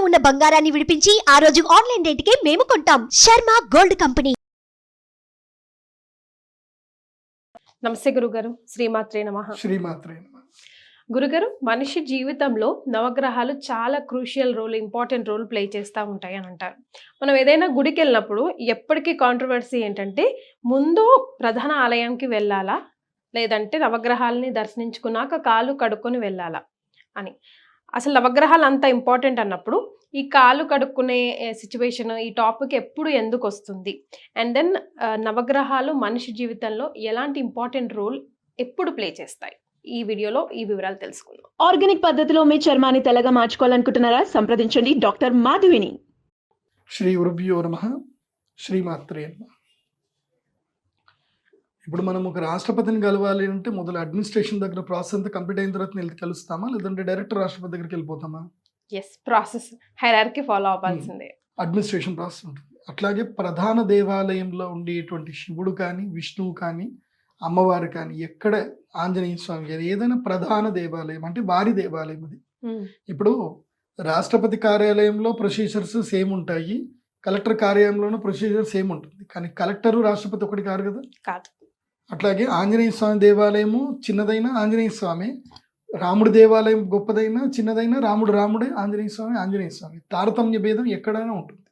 ఉన్న బంగారాన్ని విడిపించి ఆ రోజు ఆన్లైన్ రేటుకే మేము కొంటాం. Sharma gold company. నమస్తే గురుగారు. శ్రీమాత్రే నమ. శ్రీమాత్రే నమః. గురుగారు మనిషి జీవితంలో నవగ్రహాలు చాలా crucial role important role play చేస్తూ ఉంటాయి అని అంటారు. మనం ఏదైనా గుడికి వెళ్ళినప్పుడు ఎప్పటికీ కాంట్రవర్సీ ఏంటంటే ముందు ప్రధాన ఆలయంకి వెళ్ళాలా? లేదంటే నవగ్రహాలని దర్శించుకున్నాక కాలు కడుక్కొని వెళ్ళాలా? అని. అసలు నవగ్రహాలు అంత ఇంపార్టెంట్ అన్నప్పుడు ఈ కాలు కడుక్కునే సిచ్యువేషన్ ఈ టాపిక్ ఎప్పుడు ఎందుకు వస్తుంది? అండ్ దెన్ నవగ్రహాలు మనిషి జీవితంలో ఎలాంటి ఇంపార్టెంట్ రోల్ ఎప్పుడు ప్లే చేస్తాయి? ఈ వీడియోలో ఈ వివరాలు తెలుసుకుందాం. ఆర్గానిక్ పద్ధతిలో మీ చర్మాన్ని తెల్లగా మార్చుకోవాలనుకుంటున్నారా? సంప్రదించండి. డాక్టర్ మాధవిని. శ్రీ గురుభ్యో నమ. శ్రీమాత్రే నమ. ఇప్పుడు మనం ఒక రాష్ట్రపతిని కలవాలి అంటే మొదలు అడ్మినిస్ట్రేషన్ దగ్గర ప్రాసెస్ అంతా కంప్లీట్ అయిన తర్వాత వెళ్ళి కలుస్తామా? లేదంటే డైరెక్ట్ రాష్ట్రపతి దగ్గరికి వెళ్ళిపోతామా? ఎస్ ప్రాసెస్ హైరార్కి ఫాలో అవ్వాల్సిందే. అడ్మినిస్ట్రేషన్ ప్రాసెస్ ఉంటుంది. అట్లాగే ప్రధాన దేవాలయంలో ఉండేటువంటి శివుడు కానీ విష్ణువు కానీ అమ్మవారు కానీ ఎక్కడ ఆంజనేయ స్వామి గారు ఏదైనా ప్రధాన దేవాలయం అంటే వారి దేవాలయం అది. Hmm. ఇప్పుడు రాష్ట్రపతి కార్యాలయంలో ప్రొసీజర్స్ సేమ్ ఉంటాయి. కలెక్టర్ కార్యాలయంలోనూ ప్రొసీజర్ సేమ్ ఉంటుంది. కానీ కలెక్టరు రాష్ట్రపతి ఒకటి కాదు కదా? కాదు. అట్లాగే ఆంజనేయ స్వామి దేవాలయము చిన్నదైన ఆంజనేయ స్వామి రాముడి దేవాలయం గొప్పదైన చిన్నదైన రాముడు రాముడే ఆంజనేయ స్వామి ఆంజనేయ స్వామి తారతమ్య భేదం ఎక్కడైనా ఉంటుంది.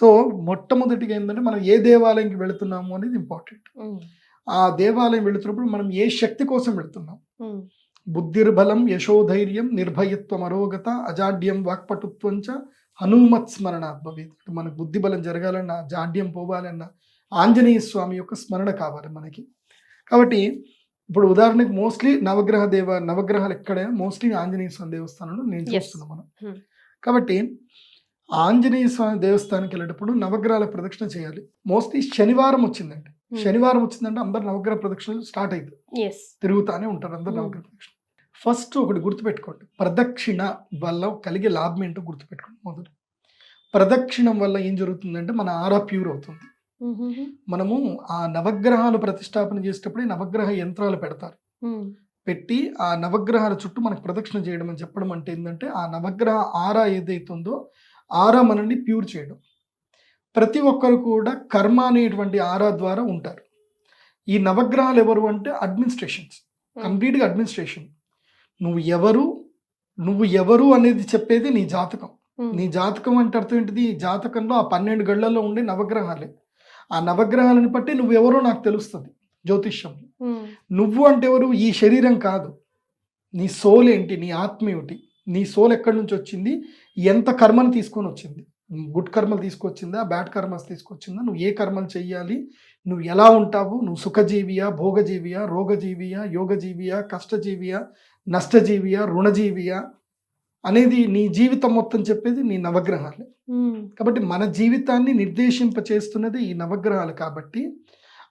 సో మొట్టమొదటిగా ఏంటంటే మనం ఏ దేవాలయంకి వెళుతున్నాము అనేది ఇంపార్టెంట్. ఆ దేవాలయం వెళుతున్నప్పుడు మనం ఏ శక్తి కోసం వెళుతున్నాం. బుద్ధిర్బలం యశోధైర్యం నిర్భయత్వం అరోగత అజాడ్యం వాక్పటుత్వం చ హనుమత్ స్మరణ భవేత్ మనకు బుద్ధి బలం జరగాలన్నా జాడ్యం పోవాలన్నా ఆంజనేయ స్వామి యొక్క స్మరణ కావాలి మనకి. కాబట్టి ఇప్పుడు ఉదాహరణకి మోస్ట్లీ నవగ్రహ దేవ నవగ్రహాలు ఎక్కడైనా మోస్ట్లీ ఆంజనేయ స్వామి దేవస్థానంలో నేను. చూస్తున్నాను మనం. Hmm. కాబట్టి ఆంజనేయ స్వామి దేవస్థానానికి వెళ్ళేటప్పుడు నవగ్రహాల ప్రదక్షిణ చేయాలి. మోస్ట్లీ శనివారం వచ్చిందండి. Hmm. శనివారం వచ్చిందంటే అందరు నవగ్రహ ప్రదక్షిణలు స్టార్ట్ ఎస్ తిరుగుతానే ఉంటారు అందరు Hmm. నవగ్రహ ప్రదక్షిణ ఫస్ట్ ఒకటి గుర్తుపెట్టుకోండి. ప్రదక్షిణ వల్ల కలిగే లాభం ఏంటో గుర్తుపెట్టుకోండి మొదలు. ప్రదక్షిణం వల్ల ఏం జరుగుతుందంటే మన ఆరా ప్యూర్ అవుతుంది. మనము ఆ నవగ్రహాలు ప్రతిష్టాపన చేసేటప్పుడే నవగ్రహ యంత్రాలు పెడతారు. పెట్టి ఆ నవగ్రహాల చుట్టూ మనకు ప్రదక్షిణ చేయడం అని చెప్పడం అంటే ఏంటంటే ఆ నవగ్రహ ఆరా ఏదైతుందో ఆరా మనల్ని ప్యూర్ చేయడం. ప్రతి ఒక్కరు కూడా కర్మ అనేటువంటి ఆరా ద్వారా ఉంటారు. ఈ నవగ్రహాలు ఎవరు అంటే అడ్మినిస్ట్రేషన్స్. కంప్లీట్గా అడ్మినిస్ట్రేషన్. నువ్వు ఎవరు నువ్వు ఎవరు అనేది చెప్పేది నీ జాతకం. నీ జాతకం అంటే అర్థం ఏంటిది? జాతకంలో ఆ పన్నెండు గళ్ళల్లో ఉండే నవగ్రహాలే. ఆ నవగ్రహాలను బట్టి నువ్వెవరో నాకు తెలుస్తుంది జ్యోతిష్యం. నువ్వు అంటే ఎవరు? ఈ శరీరం కాదు. నీ సోల్ ఏంటి? నీ ఆత్మ ఏమిటి? నీ సోల్ ఎక్కడి నుంచి వచ్చింది? ఎంత కర్మను తీసుకొని వచ్చింది? గుడ్ కర్మలు తీసుకొచ్చిందా? Bad karmas తీసుకొచ్చిందా? నువ్వు ఏ కర్మలు చెయ్యాలి? నువ్వు ఎలా ఉంటావు? నువ్వు సుఖజీవియా? భోగజీవియా? రోగజీవియా? యోగజీవియా? కష్టజీవియా? నష్టజీవియా? రుణజీవియా? అనేది నీ జీవితం మొత్తం చెప్పేది నీ నవగ్రహాలే. కాబట్టి మన జీవితాన్ని నిర్దేశింప చేస్తున్నది ఈ నవగ్రహాలు కాబట్టి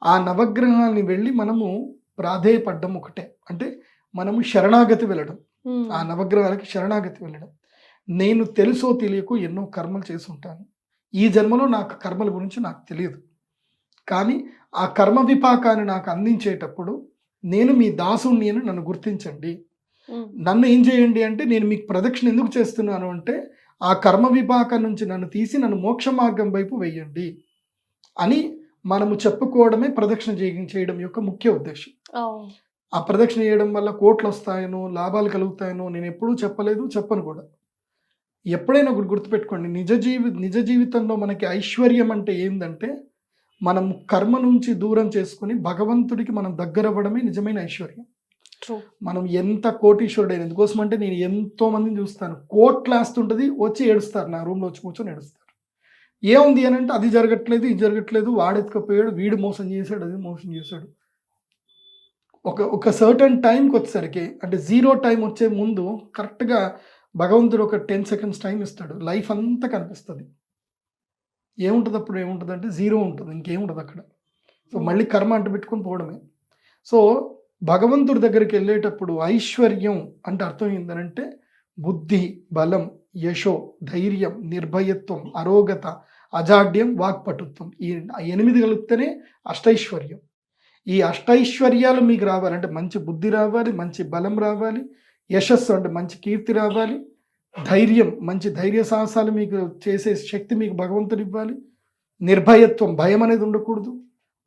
ఆ నవగ్రహాలని వెళ్ళి మనము ప్రాధేయపడ్డం ఒకటే. అంటే మనము శరణాగతి వెళ్ళడం. ఆ నవగ్రహాలకి శరణాగతి వెళ్ళడం. నేను తెలుసో తెలియకో ఎన్నో కర్మలు చేసి ఉంటాను ఈ జన్మలో నాకు కర్మల గురించి నాకు తెలియదు. కానీ ఆ కర్మ విపాకాన్ని నాకు అందించేటప్పుడు నేను మీ దాసుణ్ణి అని నన్ను గుర్తించండి. నన్ను ఏం చేయండి అంటే నేను మీకు ప్రదక్షిణ ఎందుకు చేస్తున్నాను అంటే ఆ కర్మ విపాకం నుంచి నన్ను తీసి నన్ను మోక్ష మార్గం వైపు వెయ్యండి అని మనము చెప్పుకోవడమే ప్రదక్షిణ చేయ- చేయడం యొక్క ముఖ్య ఉద్దేశం. ఆ ప్రదక్షిణ చేయడం వల్ల కోట్లు వస్తాయనో లాభాలు కలుగుతాయనో నేను ఎప్పుడూ చెప్పలేదు చెప్పను కూడా. ఎప్పుడైనా ఒకటి గుర్తుపెట్టుకోండి నిజ జీవి నిజ జీవితంలో మనకి ఐశ్వర్యం అంటే ఏందంటే మనం కర్మ నుంచి దూరం చేసుకుని భగవంతుడికి మనం దగ్గర అవ్వడమే నిజమైన ఐశ్వర్యం. మనం ఎంత కోటీశ్వరుడైన ఎందుకోసం అంటే నేను ఎంతో మందిని చూస్తాను. కోట్లు వేస్తుంటది వచ్చి ఏడుస్తారు. నా రూమ్లో వచ్చి కూర్చొని ఏడుస్తారు. ఏముంది అని అంటే అది జరగట్లేదు ఇది జరగట్లేదు వాడెత్తుకపోయాడు వీడు మోసం చేశాడు అది మోసం చేశాడు. ఒక ఒక సర్టన్ టైంకి వచ్చేసరికి అంటే జీరో టైం వచ్చే ముందు కరెక్ట్గా భగవంతుడు ఒక టెన్ సెకండ్స్ టైం ఇస్తాడు. లైఫ్ అంతా కనిపిస్తుంది. ఏముంటుంది అప్పుడు? ఏముంటుంది అంటే జీరో ఉంటుంది. ఇంకేముంటుంది అక్కడ? సో మళ్ళీ కర్మ అంటు పెట్టుకొని పోవడమే. సో భగవంతుడి దగ్గరికి వెళ్ళేటప్పుడు ఐశ్వర్యం అంటే అర్థం ఏంటంటే బుద్ధి బలం యశో ధైర్యం నిర్భయత్వం అరోగత అజాడ్యం వాక్పటుత్వం. ఈ ఎనిమిది కలిపితేనే అష్టైశ్వర్యం. ఈ అష్టైశ్వర్యాలు మీకు రావాలి అంటే మంచి బుద్ధి రావాలి మంచి బలం రావాలి యశస్సు అంటే మంచి కీర్తి రావాలి ధైర్యం మంచి ధైర్య సాహసాలు మీకు చేసే శక్తి మీకు భగవంతుడు ఇవ్వాలి. నిర్భయత్వం భయం అనేది ఉండకూడదు.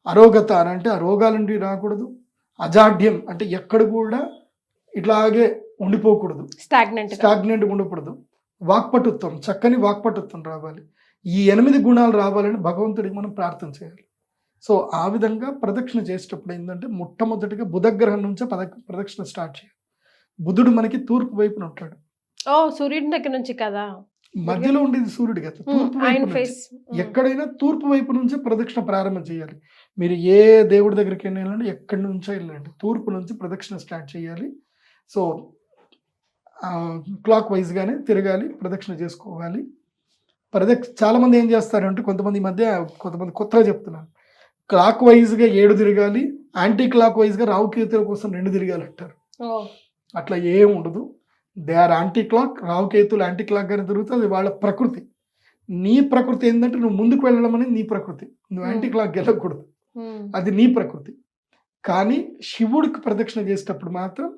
అరోగత అని అంటే ఆ రోగాల నుండి రాకూడదు. అజాడ్యం అంటే ఎక్కడ కూడా ఇట్లాగే ఉండిపోకూడదు. స్టాగ్నెంట్ స్టాగ్నెంట్ ఉండకూడదు. వాక్పటుత్వం చక్కని వాక్పటుత్వం రావాలి. ఈ ఎనిమిది గుణాలు రావాలని భగవంతుడికి మనం ప్రార్థన చేయాలి. సో ఆ విధంగా ప్రదక్షిణ చేసేటప్పుడు ఏంటంటే మొట్టమొదటిగా బుధగ్రహం నుంచే పద ప్రదక్షిణ స్టార్ట్ చేయాలి. బుధుడు మనకి తూర్పు వైపున ఉంటాడు. ఓ సూర్యుడి దగ్గర నుంచి కదా? మధ్యలో ఉండేది సూర్యుడు కదా తూర్పు వైపు నుంచి. ఎక్కడైనా తూర్పు వైపు నుంచే ప్రదక్షిణ ప్రారంభం చేయాలి. మీరు ఏ దేవుడి దగ్గరికి వెళ్ళాలంటే ఎక్కడి నుంచో వెళ్ళండి. తూర్పు నుంచి ప్రదక్షిణ స్టార్ట్ చేయాలి. సో క్లాక్ వైజ్గానే తిరగాలి ప్రదక్షిణ చేసుకోవాలి. ప్రదక్ష చాలామంది ఏం చేస్తారంటే కొంతమంది మధ్య కొంతమంది కొత్తగా చెప్తున్నారు. క్లాక్ వైజ్గా ఏడు తిరగాలి యాంటీ క్లాక్ వైజ్గా రావుకేతుల కోసం రెండు తిరగాలి అంటారు అట్లా ఏం ఉండదు. దే ఆర్ యాంటీ క్లాక్ రావుకేతులు యాంటీ క్లాక్ గానే తిరుగుతుంది అది వాళ్ళ ప్రకృతి. నీ ప్రకృతి ఏంటంటే నువ్వు ముందుకు వెళ్ళడం అనేది నీ ప్రకృతి. నువ్వు యాంటీ క్లాక్ ఉమ్, అది నీ ప్రకృతి. కానీ శివుడికి ప్రదక్షిణ చేసేటప్పుడు మాత్రం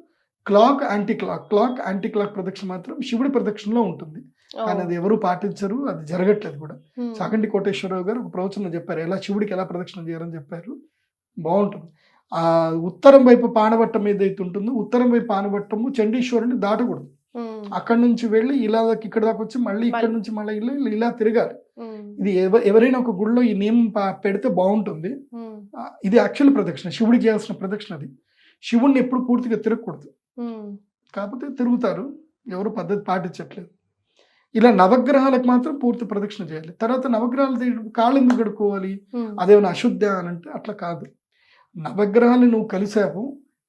clock anti clock clock anti clock ప్రదక్షిణ మాత్రం శివుడి ప్రదక్షిణలో ఉంటుంది. ఓ, కానీ అది ఎవరు పాటించరు అది జరగట్లేదు కూడా. ఉమ్, చాకంటి కోటేశ్వరరావు గారు ఒక ప్రవచనం చెప్పారు ఎలా శివుడికి ఎలా ప్రదక్షిణ చేయాలని చెప్పారు. బాగుంటుంది. ఉత్తరం వైపు పానవట్టం ఏదైతే ఉంటుందో ఉత్తరం వైపు పానవట్టము చండీశ్వరుని దాటకూడదు. అక్కడి నుంచి వెళ్ళి ఇలా దాకా ఇక్కడ దాకా వచ్చి మళ్ళీ ఇక్కడ నుంచి మళ్ళీ ఇలా ఇలా తిరగాలి. ఇది ఎవ- ఎవరైనా ఒక గుడిలో ఈ నియమం పెడితే బాగుంటుంది. ఇది యాక్చువల్ ప్రదక్షిణ శివుడికి చేయాల్సిన ప్రదక్షిణ అది. శివుణ్ణి ఎప్పుడు పూర్తిగా తిరగకూడదు. కాకపోతే తిరుగుతారు. ఎవరు పద్ధతి పాటించట్లేదు. ఇలా నవగ్రహాలకు మాత్రం పూర్తి ప్రదక్షిణ చేయాలి. తర్వాత నవగ్రహాలు కాళ్ళు ఎందుకు కడుక్కోవాలి? అదేమైనా అశుద్ధ అని అంటే అట్లా కాదు. నవగ్రహాలు నువ్వు కలిసావు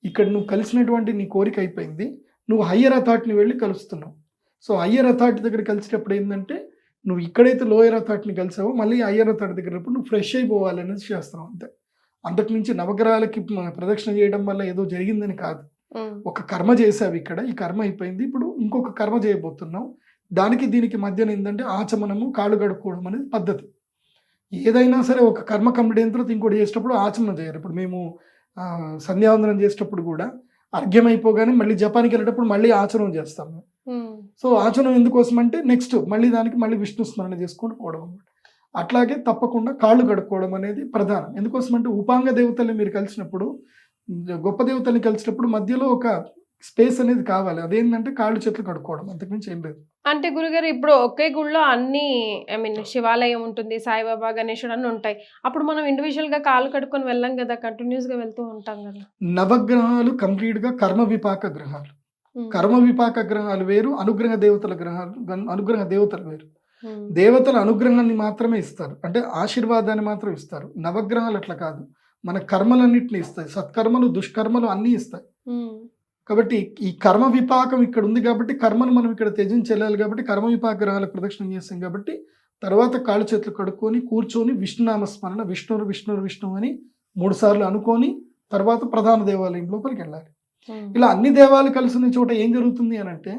ఇక్కడ నువ్వు కలిసినటువంటి నీ కోరిక అయిపోయింది నువ్వు హయ్యర్ అథారిటీని వెళ్ళి కలుస్తున్నావు. సో హయ్యర్ అథారిటీ దగ్గర కలిసేటప్పుడు ఏంటంటే నువ్వు ఇక్కడైతే లోయర్ అథారిటీని కలిసావో మళ్ళీ హయ్యర్ అథారిటీ దగ్గర నువ్వు ఫ్రెష్ అయిపోవాలి అనేది చేస్తున్నావు అంతే. అంతకు మించి నవగ్రహాలకి ప్రదక్షిణ చేయడం వల్ల ఏదో జరిగిందని కాదు. ఒక కర్మ చేసావు ఇక్కడ ఈ కర్మ అయిపోయింది ఇప్పుడు ఇంకొక కర్మ చేయబోతున్నావు. దానికి దీనికి మధ్యన ఏంటంటే ఆచమనము కాళ్ళు కడుక్కోవడం అనేది పద్ధతి. ఏదైనా సరే ఒక కర్మ కంప్లీట్ అయిన తర్వాత ఇంకోటి చేసేటప్పుడు ఆచమనం చేయాలి. ఇప్పుడు మేము సంధ్యావందనం చేసేటప్పుడు కూడా అర్ఘ్యం అయిపోగానే మళ్ళీ జపానికి వెళ్ళేటప్పుడు మళ్ళీ ఆచరణ చేస్తాము. సో ఆచరణ ఎందుకోసం అంటే నెక్స్ట్ మళ్ళీ దానికి మళ్ళీ విష్ణు స్మరణ చేసుకుంటూ పోవడం అనమాట అట్లాగే తప్పకుండా కాళ్ళు కడుక్కోవడం అనేది ప్రధానం. ఎందుకోసం అంటే ఉపాంగ దేవతల్ని మీరు కలిసినప్పుడు గొప్ప దేవతల్ని కలిసినప్పుడు మధ్యలో ఒక స్పేస్ అనేది కావాలి. అదేంటంటే కాళ్ళు చేతులు కడుక్కోవడం. అంతకుమించి ఏం లేదు. అంటే గురుగారు ఇప్పుడు ఒకే గుళ్ళో అన్ని ఐ మీన్ శివాలయం ఉంటుంది సాయిబాబా గణేశుడు అన్ని ఉంటాయి. అప్పుడు మనం ఇండివిజువల్గా కాలు కడుక్కొని వెళ్ళాం కదా కంటిన్యూస్గా వెళ్తూ ఉంటాం కదా. నవగ్రహాలు కంప్లీట్గా కర్మ విపాక గ్రహాలు. కర్మ విపాక గ్రహాలు వేరు అనుగ్రహ దేవతల గ్రహాలు అనుగ్రహ దేవతలు వేరు. దేవతల అనుగ్రహాన్ని మాత్రమే ఇస్తారు. అంటే ఆశీర్వాదాన్ని మాత్రం ఇస్తారు. నవగ్రహాలు అట్లా కాదు. మన కర్మలన్నింటినీ ఇస్తాయి. సత్కర్మలు దుష్కర్మలు అన్నీ ఇస్తాయి. కాబట్టి ఈ కర్మ విపాకం ఇక్కడ ఉంది కాబట్టి కర్మను మనం ఇక్కడ త్యజించి వెళ్ళాలి కాబట్టి కర్మ విపాక గ్రహాలకు ప్రదక్షిణ చేస్తాం కాబట్టి తర్వాత కాళ్ళు చేతులు కడుక్కొని కూర్చొని విష్ణునామ స్మరణ విష్ణురు విష్ణురు విష్ణు అని మూడు సార్లు అనుకొని తర్వాత ప్రధాన దేవాలయం లోపలికి వెళ్ళాలి. ఉమ్, ఇలా అన్ని దేవాలు కలిసిన చోట ఏం జరుగుతుంది అని అంటే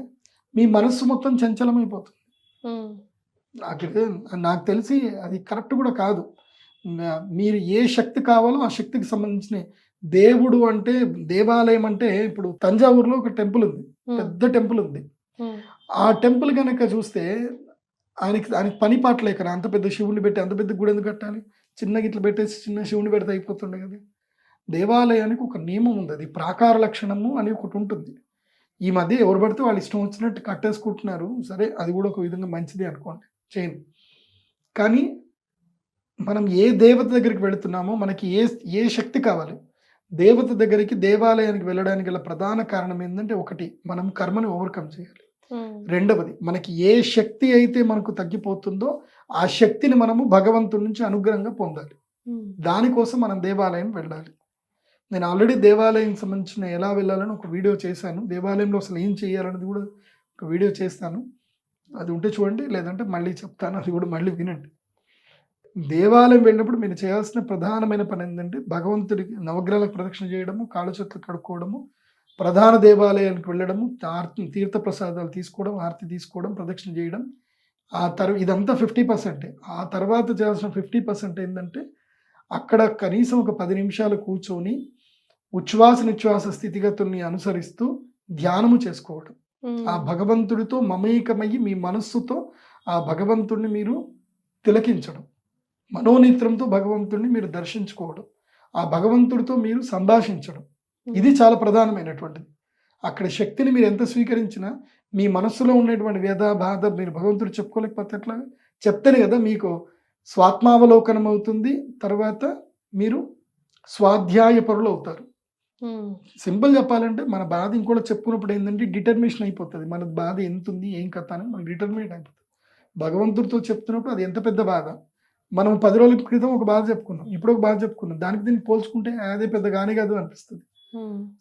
మీ మనస్సు మొత్తం చంచలమైపోతుంది. ఉమ్, నాకు ఇది- నాకు తెలిసి అది కరెక్ట్ కూడా కాదు. మీరు ఏ శక్తి కావాలో ఆ శక్తికి సంబంధించిన దేవుడు అంటే దేవాలయం అంటే ఇప్పుడు తంజావూరులో ఒక టెంపుల్ ఉంది. పెద్ద టెంపుల్ ఉంది. ఆ టెంపుల్ కనుక చూస్తే ఆయనకి ఆయనకి పని పాట లేక అంత పెద్ద శివుని పెట్టి అంత పెద్ద గుడి ఎందుకు కట్టాలి? చిన్న గిట్ల పెట్టేసి చిన్న శివుని పెడితే అయిపోతుండే కదా. దేవాలయానికి ఒక నియమం ఉంది. అది ప్రాకార లక్షణము అని ఒకటి ఉంటుంది. ఈ మధ్య ఎవరు పడితే వాళ్ళు ఇష్టం వచ్చినట్టు కట్టేసుకుంటున్నారు. సరే అది కూడా ఒక విధంగా మంచిది అనుకోండి. చేయండి. కానీ మనం ఏ దేవత దగ్గరికి వెళుతున్నామో మనకి ఏ ఏ శక్తి కావాలి? దేవత దగ్గరికి దేవాలయానికి వెళ్ళడానికి గల ప్రధాన కారణం ఏంటంటే ఒకటి మనం కర్మని ఓవర్కమ్ చేయాలి. రెండవది మనకి ఏ శక్తి అయితే మనకు తగ్గిపోతుందో ఆ శక్తిని మనము భగవంతుడి నుంచి అనుగ్రహంగా పొందాలి. దానికోసం మనం దేవాలయం వెళ్ళాలి. నేను ఆల్రెడీ దేవాలయం సంబంధించిన ఎలా వెళ్ళాలని ఒక వీడియో చేశాను. దేవాలయంలో అసలు ఏం చేయాలనేది కూడా ఒక వీడియో చేస్తాను. అది ఉంటే చూడండి లేదంటే మళ్ళీ చెప్తాను. అది కూడా మళ్ళీ వినండి. దేవాలయం వెళ్ళినప్పుడు మీరు చేయాల్సిన ప్రధానమైన పని ఏంటంటే భగవంతుడికి నవగ్రహాలకు ప్రదక్షిణ చేయడము కాళ్ళు చేతులు కడుక్కోవడము ప్రధాన దేవాలయానికి వెళ్ళడము ఆర్తి తీర్థ ప్రసాదాలు తీసుకోవడం ఆర్తి తీసుకోవడం ప్రదక్షిణ చేయడం. ఆ తర్వా ఇదంతా ఫిఫ్టీ పర్సెంటే. ఆ తర్వాత చేయాల్సిన ఫిఫ్టీ పర్సెంట్ ఏంటంటే అక్కడ కనీసం ఒక పది నిమిషాలు కూర్చొని ఉచ్ఛ్వాస నిశ్వాస స్థితిగతుల్ని అనుసరిస్తూ ధ్యానము చేసుకోవడం ఆ భగవంతుడితో మమేకమయ్యి మీ మనస్సుతో ఆ భగవంతుడిని మీరు తిలకించడం. మనోనేత్రంతో భగవంతుడిని మీరు దర్శించుకోవడం ఆ భగవంతుడితో మీరు సంభాషించడం ఇది చాలా ప్రధానమైనటువంటిది. అక్కడ శక్తిని మీరు ఎంత స్వీకరించినా మీ మనస్సులో ఉన్నటువంటి వ్యధ బాధ మీరు భగవంతుడు చెప్పుకోలేకపోతే ఎట్లా? చెప్తేనే కదా మీకు స్వాత్మావలోకనం అవుతుంది తర్వాత మీరు స్వాధ్యాయ పరులు అవుతారు సింపుల్ చెప్పాలంటే మన బాధ ఇంకోటి చెప్పుకున్నప్పుడు ఏంటంటే డిటర్మినేషన్ అయిపోతుంది. మన బాధ ఎంత ఉంది ఏం కథ అని మనకు డిటర్మినేట్ అయిపోతుంది. భగవంతుడితో చెప్తున్నప్పుడు అది ఎంత పెద్ద బాధ? మనం పది రోజుల క్రితం ఒక బాధ చెప్పుకున్నాం. ఇప్పుడు ఒక బాధ చెప్పుకున్నాం. దానికి దీన్ని పోల్చుకుంటే అదే పెద్ద గానే కాదు అనిపిస్తుంది.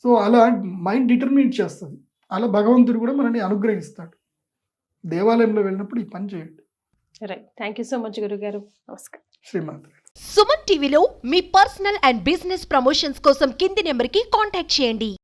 సో అలా మైండ్ డిటర్మినేట్ చేస్తుంది. అలా భగవంతుడు కూడా మనల్ని అనుగ్రహిస్తాడు. దేవాలయంలో వెళ్ళినప్పుడు ఈ పని చేయండి. Right thank you so much గురుగారు. నమస్కారం. శ్రీమాత సుమన్ టీవీలో మీ పర్సనల్ అండ్ బిజినెస్ ప్రమోషన్స్ కోసం కింది నెంబర్కి కాంటాక్ట్ చేయండి.